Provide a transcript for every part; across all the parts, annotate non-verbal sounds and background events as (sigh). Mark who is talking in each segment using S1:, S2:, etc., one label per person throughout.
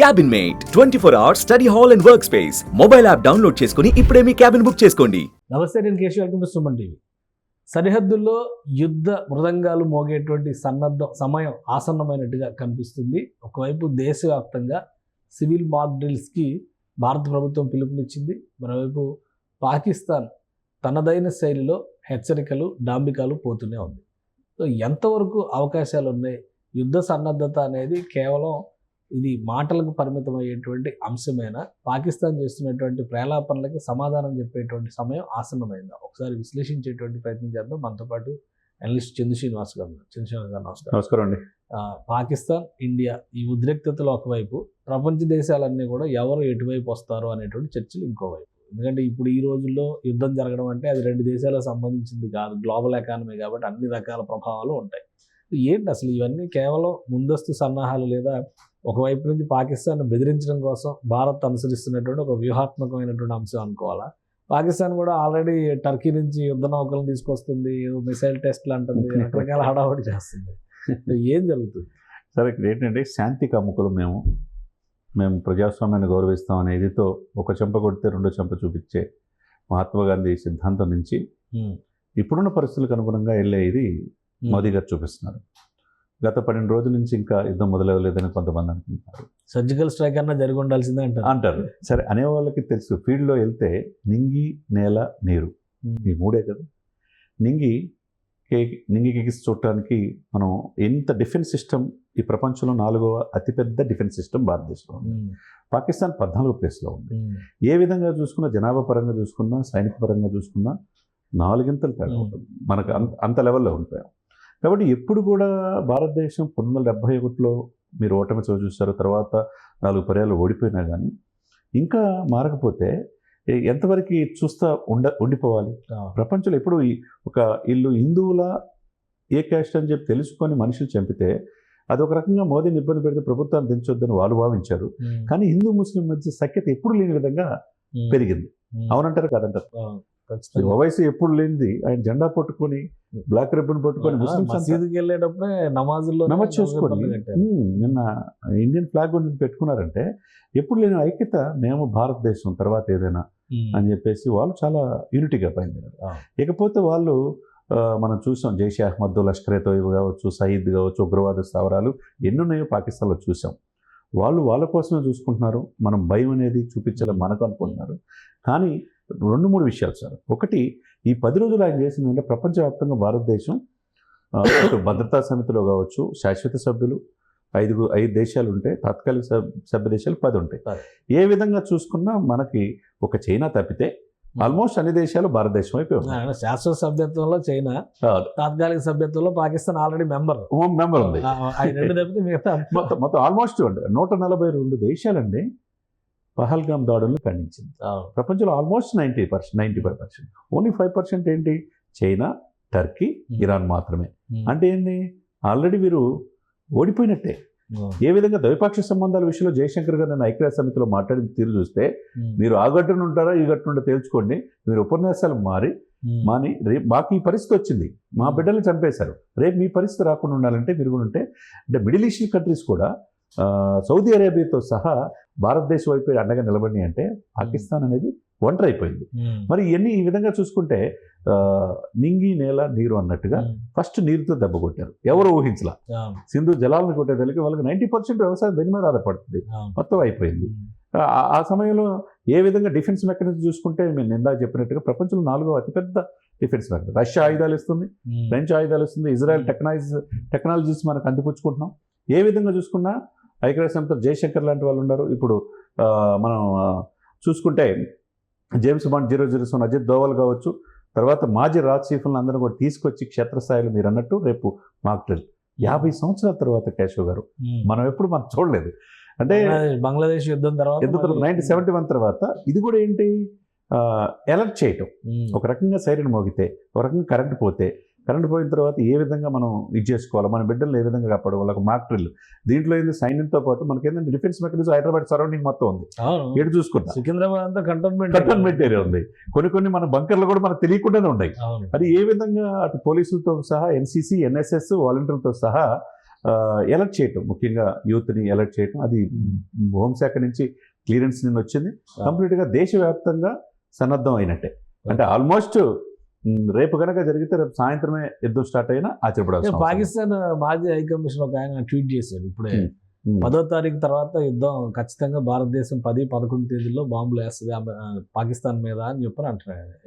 S1: Cabin mate twenty four hours study hall and work space mobile app download చేసుకుని ఇప్పుడే మీ cabin book చేసుకోండి.
S2: నమస్తే నేను Keshav. Welcome to Suman TV. సరిహద్దుల్లో యుద్ధ మృదంగాలు మోగేటువంటి సన్నద్ధ సమయం ఆసన్నమైనట్టుగా కనిపిస్తుంది. ఒకవైపు దేశవ్యాప్తంగా సివిల్ మాక్ డ్రిల్స్కి భారత ప్రభుత్వం పిలుపునిచ్చింది. మరోవైపు పాకిస్తాన్ తనదైన శైలిలో హెచ్చరికలు డాంబికాలు పోతూనే ఉంది. సో ఎంతవరకు అవకాశాలు ఉన్నాయి యుద్ధ సన్నద్ధత అనేది కేవలం ఇది మాటలకు పరిమితం అయ్యేటువంటి అంశమేనా? పాకిస్తాన్ చేస్తున్నటువంటి ప్రేలాపనలకి సమాధానం చెప్పేటువంటి సమయం ఆసన్నమైందా? ఒకసారి విశ్లేషించేటువంటి ప్రయత్నం చేద్దాం. మనతో పాటు అనలిస్ట్ చందు శ్రీనివాస్ గారు ఉన్నారు. చందు శ్రీనివాస్ గారు నమస్కారం.
S3: నమస్కారం అండి.
S2: పాకిస్తాన్ ఇండియా ఈ ఉద్రిక్తతలు ఒకవైపు ప్రపంచ దేశాలన్నీ కూడా ఎవరు ఎటువైపు వస్తారు అనేటువంటి చర్చలు ఇంకోవైపు. ఎందుకంటే ఇప్పుడు ఈ రోజుల్లో యుద్ధం జరగడం అంటే అది రెండు దేశాలకు సంబంధించింది కాదు. గ్లోబల్ ఎకానమీ కాబట్టి అన్ని రకాల ప్రభావాలు ఉంటాయి. ఏంటి అసలు ఇవన్నీ కేవలం ముందస్తు సన్నాహాలు లేదా ఒకవైపు నుంచి పాకిస్తాన్ బెదిరించడం కోసం భారత్ అనుసరిస్తున్నటువంటి ఒక వ్యూహాత్మకమైనటువంటి అంశం అనుకోవాలా? పాకిస్తాన్ కూడా ఆల్రెడీ టర్కీ నుంచి యుద్ధ నౌకలను తీసుకొస్తుంది మిసైల్ టెస్ట్లు అంటుంది రకరకాల హడావుడి చేస్తుంది. (laughs) ఏం జరుగుతుంది?
S3: సరే ఇక్కడ ఏంటంటే శాంతి కాముకులు మేము మేము ప్రజాస్వామ్యాన్ని గౌరవిస్తాం అనే ఇదితో ఒక చెంప కొడితే రెండో చెంప చూపించే మహాత్మా గాంధీ సిద్ధాంతం నుంచి ఇప్పుడున్న పరిస్థితులకు అనుగుణంగా వెళ్ళే ఇది మోదీ గారు చూపిస్తున్నారు. గత పన్నెండు రోజుల నుంచి ఇంకా యుద్ధం మొదలవ్వలేదని కొంతమంది అనుకుంటున్నారు
S2: సర్జికల్ స్ట్రైక్ అన్నా జరిగి ఉండాల్సిందే అంటారు.
S3: అంటారు. సరే అనే వాళ్ళకి తెలుసు. ఫీల్డ్లో వెళ్తే నింగి నేల నీరు. ఈ మూడే కదా. నింగి కే- నింగికి చూడటానికి మనం ఎంత డిఫెన్స్ సిస్టమ్ ఈ ప్రపంచంలో నాలుగవ అతిపెద్ద డిఫెన్స్ సిస్టమ్ భారతదేశంలో ఉంది.
S2: ఉమ్,
S3: పాకిస్తాన్ పద్నాలుగు ప్లేస్లో ఉంది.
S2: ఉమ్,
S3: ఏ విధంగా చూసుకున్నా జనాభా పరంగా చూసుకున్నా సైనిక పరంగా చూసుకున్నా నాలుగింతలు తేడా
S2: Hmm.
S3: ఉంటుంది. మనకు అంత అంత లెవెల్లో ఉంటాయి కాబట్టి ఎప్పుడు కూడా భారతదేశం పంతొమ్మిది వందల డెబ్బై ఒకటిలో మీరు ఓటమి చవి చూస్తారు తర్వాత నాలుగు పర్యాలు ఓడిపోయినా కానీ ఇంకా మారకపోతే ఎంతవరకు చూస్తా ఉండ ఉండిపోవాలి? ప్రపంచంలో ఎప్పుడు ఒక ఇల్లు హిందువుల ఏ క్యాస్ట్ అని చెప్పి తెలుసుకొని మనుషులు చంపితే అది ఒక రకంగా మోదీని ఇబ్బంది పెడితే ప్రభుత్వాన్ని దించొద్దని వాళ్ళు భావించారు. కానీ హిందూ ముస్లిం మధ్య సఖ్యత ఎప్పుడు లేని విధంగా పెరిగింది. అవునంటారు కాదంటారు. ఓవైసీ ఎప్పుడు లేనిది. ఆయన జెండా పట్టుకొని బ్లాక్ రిబ్బన్ పట్టుకొని
S2: మసీదుకి వెళ్ళేటప్పుడే నమాజుల్లో
S3: నమోదు చేసుకొని "ఉమ్, నిన్న ఇండియన్ ఫ్లాగ్ పెట్టుకున్నారంటే ఎప్పుడు లేని ఐక్యత మేము భారతదేశం తర్వాత ఏదైనా అని చెప్పేసి వాళ్ళు చాలా యూనిటీగా బయలుదేరారు.
S2: ఆ.
S3: ఇకపోతే వాళ్ళు మనం చూసాం జైష్ అహ్మద్ లష్కరే తోయిబ్ కావచ్చు సయీద్ కావచ్చు ఉగ్రవాద స్థావరాలు ఎన్నున్నాయో పాకిస్తాన్లో చూసాం. వాళ్ళు వాళ్ళ కోసమే చూసుకుంటున్నారు. మనం భయం అనేది చూపించాలని మనకు అనుకుంటున్నారు. కానీ రెండు మూడు విషయాలు సార్. ఒకటి ఈ పది రోజులు ఆయన చేసిందంటే ప్రపంచవ్యాప్తంగా భారతదేశం భద్రతా సమితిలో కావచ్చు శాశ్వత సభ్యులు ఐదుగు ఐదు దేశాలు ఉంటే తాత్కాలిక సభ్ సభ్య దేశాలు పది ఉంటాయి. ఏ విధంగా చూసుకున్నా మనకి ఒక చైనా తప్పితే ఆల్మోస్ట్ అన్ని దేశాలు భారతదేశం అయిపోయి
S2: శాశ్వత సభ్యత్వంలో చైనా తాత్కాలిక సభ్యత్వంలో Pakistan already member.
S3: Home member ఉంది.
S2: ఆయన రెండు తప్పితే మిగతా
S3: మొత్తం మొత్తం ఆల్మోస్ట్ నూట నలభై రెండు దేశాలండి. పహల్గామ్ దాడులను ఖండించింది. ప్రపంచంలో almost ninety percent ninety five percent. Only five percent ఏంటి? చైనా టర్కీ ఇరాన్ మాత్రమే. అంటే ఏంది? ఆల్రెడీ వీరు ఓడిపోయినట్టే. ఏ విధంగా ద్వైపాక్షిక సంబంధాల విషయంలో జయశంకర్ గారు నేను ఐక్యరాజ్య సమితిలో మాట్లాడిన తీరు చూస్తే మీరు ఆ గట్టున ఉంటారా ఈ గట్టున తేల్చుకోండి మీరు ఉపన్యాసాలు మారి మాని రేపు మాకు ఈ పరిస్థితి వచ్చింది. మా బిడ్డల్ని చంపేశారు. రేపు మీ పరిస్థితి రాకుండా ఉండాలంటే మీరు కూడా ఉంటే అంటే మిడిల్ ఈస్ట్ కంట్రీస్ కూడా సౌదీ అరేబియాతో సహా భారతదేశం వైపు అండగా నిలబడి అంటే పాకిస్తాన్ అనేది ఒంటరి అయిపోయింది మరి ఇవన్నీ ఈ విధంగా చూసుకుంటే నింగి నేల నీరు అన్నట్టుగా ఫస్ట్ నీరుతో దెబ్బ కొట్టారు. ఎవరు ఊహించలా. సింధు జలాలను కొట్టేదానికి వాళ్ళకి నైంటీ పర్సెంట్ వ్యవసాయం దాని మీద ఆధారపడుతుంది? మొత్తం అయిపోయింది. ఆ- ఆ సమయంలో ఏ విధంగా డిఫెన్స్ మెకానిజం చూసుకుంటే నేను ఇందాక చెప్పినట్టుగా ప్రపంచంలో నాలుగో అతిపెద్ద డిఫెన్స్ మెకానిజం. రష్యా ఆయుధాలు ఇస్తుంది ఫ్రెంచ్ ఆయుధాలు ఇస్తుంది ఇజ్రాయెల్ టెక్నాలజీ టెక్నాలజీస్ మనకు అందిపుచ్చుకుంటున్నాం. ఏ విధంగా చూసుకున్నా ఐక్యరాజ్య సమితిలో జయశంకర్ లాంటి వాళ్ళు ఉన్నారు. ఇప్పుడు మనం చూసుకుంటే James Bond zero zero seven Ajit Doval కావచ్చు. తర్వాత మాజీ రాజ్ చీఫ్లను అందరూ కూడా తీసుకొచ్చి క్షేత్రస్థాయిలో మీరు అన్నట్టు రేపు మాక్ డ్రిల్. యాభై సంవత్సరాల తర్వాత కేశవ్ గారు. మనం ఎప్పుడు మనం చూడలేదు. అంటే
S2: బంగ్లాదేశ్- యుద్ధం తర్వాత
S3: ఎందుకు
S2: మరి-
S3: నైన్టీన్ సెవెంటీ వన్ తర్వాత ఇది కూడా ఏంటి? అలర్ట్ చేయటం. ఒక రకంగా సైరన్ మోగితే ఒక రకంగా కరెంట్ పోతే కరెంట్ పోయిన తర్వాత ఏ విధంగా మనం ఇది చేసుకోవాలి? మన బిడ్డలు ఏ విధంగా కాపాడు వాళ్ళకి మాక్ డ్రిల్. దీంట్లో ఏంది? సైన్యంతో పాటు మనకి ఏంటంటే డిఫెన్స్ మెకానిజం హైదరాబాద్ సరౌండింగ్ మొత్తం ఉంది. ఏడు చూసుకుంటా.
S2: సికింద్రాబాద్ అంతా కంటోన్మెంట్
S3: కంటోన్మెంట్ ఏరియా ఉంది. కొన్ని కొన్ని మన బంకర్లు కూడా మనకు తెలియకుండానే ఉన్నాయి. అది ఏ విధంగా అటు పోలీసులతో సహా ఎన్సీసీ ఎన్ఎస్ఎస్ వాలంటీర్లతో సహా ఎలర్ట్ చేయటం. ముఖ్యంగా యూత్ని ఎలర్ట్ చేయటం. అది హోంశాఖ నుంచి క్లియరెన్స్ నిన్న వచ్చింది కంప్లీట్గా దేశవ్యాప్తంగా సన్నద్ధం అయినట్టే. అంటే ఆల్మోస్ట్ రేపు కనుక జరిగితే రేపు సాయంత్రమే యుద్ధం స్టార్ట్ అయినా లేదు.
S2: పాకిస్తాన్ మాజీ హై కమిషన్ ఒక ఆయన ట్వీట్ చేశాడు ఇప్పుడే. పదో తారీఖు తర్వాత యుద్ధం ఖచ్చితంగా భారతదేశం పది పదకొండు తేదీల్లో బాంబులు వేస్తుంది పాకిస్తాన్ మీద అని చెప్పని.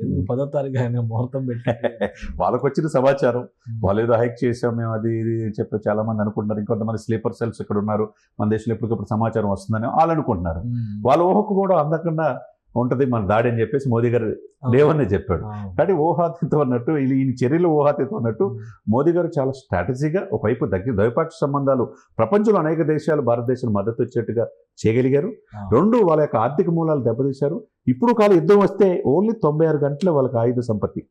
S2: ఎందుకు
S3: Hmm.
S2: పదో తారీఖు ఆయన ముహూర్తం పెట్టి (laughs)
S3: వాళ్ళకు వచ్చిన సమాచారం వాళ్ళు ఏదో హైక్ చేసాం మేము అది ఇది చెప్పి చాలా మంది అనుకుంటున్నారు ఇంకొంతమంది స్లీపర్ సెల్స్ ఇక్కడ ఉన్నారు మన దేశంలో ఎప్పటికప్పుడు సమాచారం వస్తుందని వాళ్ళు అనుకుంటున్నారు. వాళ్ళ ఊహకు కూడా అందకుండా ఉంటది మన దాడి అని చెప్పేసి మోదీ గారు లేవనే చెప్పాడు. కానీ ఊహాతీతం అన్నట్టు ఈ ఈయన చర్యలు ఊహాతీతం అన్నట్టు మోదీ గారు చాలా స్ట్రాటజీగా ఒకవైపు దగ్గర ద్వైపాక్షిక సంబంధాలు ప్రపంచంలో అనేక దేశాలు భారతదేశం మద్దతు వచ్చేట్టుగా చేయగలిగారు. రెండు వాళ్ళ యొక్క ఆర్థిక మూలాలు దెబ్బతీశారు ఇప్పుడు కాలం యుద్ధం వస్తే ఓన్లీ తొంభై ఆరు గంటల వాళ్ళకి ఆయుధ సంపత్తి.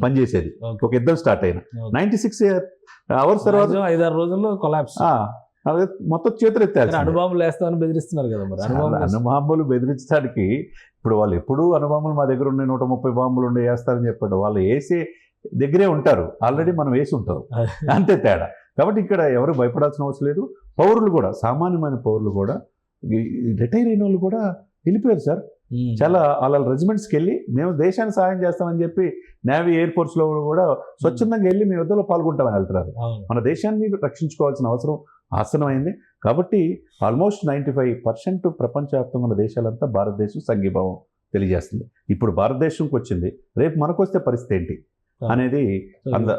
S3: పనిచేసేది. ఒక యుద్ధం స్టార్ట్ అయిన. నైన్టీ సిక్స్ అవర్స్ తర్వాత
S2: ఐదారు రోజుల్లో కొలాప్స్
S3: ఆ, అదే మొత్తం చేతులు ఎత్తారు
S2: అణుబాంబులు వేస్తామని బెదిరిస్తున్నారు కదా మరి. అణుబాంబులు
S3: బెదిరించడానికి ఇప్పుడు వాళ్ళు ఎప్పుడూ అనుబాంబులు మా దగ్గర ఉన్నాయి నూట ముప్పై బాంబులు ఉండే వేస్తారని చెప్పాడు. వాళ్ళు వేసే దగ్గరే ఉంటారు. ఆల్రెడీ మనం వేసి ఉంటాం. అంతే తేడా. కాబట్టి ఇక్కడ ఎవరు భయపడాల్సిన అవసరం లేదు. పౌరులు కూడా సామాన్యమైన పౌరులు కూడా రిటైర్ అయిన వాళ్ళు కూడా వెళ్ళిపోయారు సార్. చాలా వాళ్ళ రెజిమెంట్స్కి వెళ్ళి మేము దేశానికి సహాయం చేస్తామని చెప్పి నేవీ ఎయిర్ ఫోర్స్లో కూడా స్వచ్ఛందంగా వెళ్ళి మీ యుద్ధంలో పాల్గొంటామని వెళ్తున్నారు. మన దేశాన్ని రక్షించుకోవాల్సిన అవసరం ఆసనమైంది. కాబట్టి ఆల్మోస్ట్ నైంటీ ఫైవ్ పర్సెంట్ ప్రపంచవ్యాప్తంగా ఉన్న దేశాలంతా భారతదేశం సంఘీభావం తెలియజేస్తుంది. ఇప్పుడు భారతదేశంకి వచ్చింది. రేపు మనకు వస్తే పరిస్థితి ఏంటి? అనేది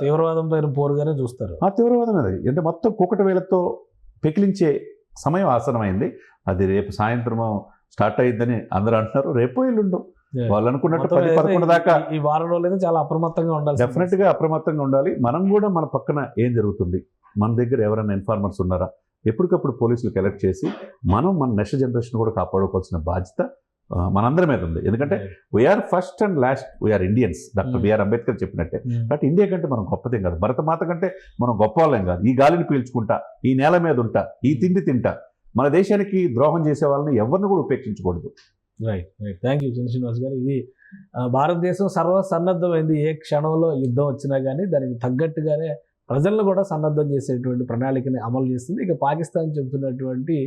S2: తీవ్రవాదం పైన పోరుగానే చూస్తారు.
S3: ఆ తీవ్రవాదం అది అంటే మొత్తం కుకట వేలతో పెకిలించే సమయం ఆసనమైంది. అది రేపు సాయంత్రం స్టార్ట్ అయ్యిందని అందరూ అంటున్నారు. రేపు ఎల్లుండు. వాళ్ళు అనుకున్నట్టు పది పదకొండు దాకా.
S2: ఈ వారం రోజులైతే చాలా అప్రమత్తంగా ఉండాలి
S3: డెఫినెట్గా అప్రమత్తంగా ఉండాలి. మనం కూడా మన పక్కన ఏం జరుగుతుంది? మన దగ్గర ఎవరైనా ఇన్ఫార్మర్స్ ఉన్నారా? ఎప్పటికప్పుడు పోలీసులకు అలర్ట్ చేసి మనం మన నెక్స్ట్ జనరేషన్ కూడా కాపాడుకోవాల్సిన బాధ్యత మనందరి మీద ఉంది. ఎందుకంటే we are first and last we are Indians doctor. B R Ambedkar చెప్పినట్టే.
S2: Hmm.
S3: కాబట్టి ఇండియా కంటే మనం గొప్పదేం కాదు. భరతమాత కంటే మనం గొప్ప వాళ్ళేం కాదు. ఈ గాలిని పీల్చుకుంటా ఈ నేల మీద ఉంటా ఈ తిండి తింటా మన దేశానికి ద్రోహం చేసే వాళ్ళని ఎవరిని కూడా ఉపేక్షించకూడదు.
S2: Right right thank you Chandra Srinivas garu. ఇది భారతదేశం సర్వ సన్నద్ధమైంది ఏ క్షణంలో యుద్ధం వచ్చినా కానీ దానికి తగ్గట్టుగానే ప్రజలను కూడా సన్నద్ధం చేసేటువంటి ప్రణాళికని అమలు చేస్తుంది. ఇక పాకిస్తాన్ చెబుతున్నటువంటి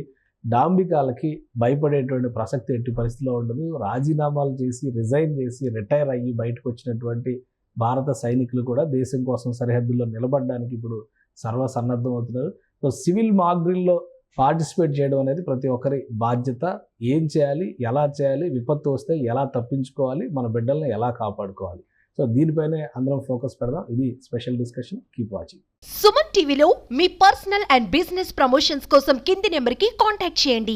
S2: డాంబికాలకి భయపడేటువంటి ప్రసక్తి ఎట్టి పరిస్థితిలో ఉండదు. రాజీనామాలు చేసి రిజైన్ చేసి రిటైర్ అయ్యి బయటకు వచ్చినటువంటి భారత సైనికులు కూడా దేశం కోసం సరిహద్దుల్లో నిలబడడానికి ఇప్పుడు సర్వసన్నద్ధం అవుతున్నారు సో సివిల్ మాగ్రిల్లో పార్టిసిపేట్ చేయడం అనేది ప్రతి ఒక్కరి బాధ్యత. ఏం చేయాలి? ఎలా చేయాలి? విపత్తు వస్తే ఎలా తప్పించుకోవాలి? మన బిడ్డల్ని ఎలా కాపాడుకోవాలి? సో దీనిపైనే అందరం ఫోకస్ పెడదాం. ఇది special discussion. Keep watching.
S4: Suman టీవీలో మీ పర్సనల్ అండ్ బిజినెస్ ప్రమోషన్స్ కోసం కింది నెంబర్కి కాంటాక్ట్ చేయండి.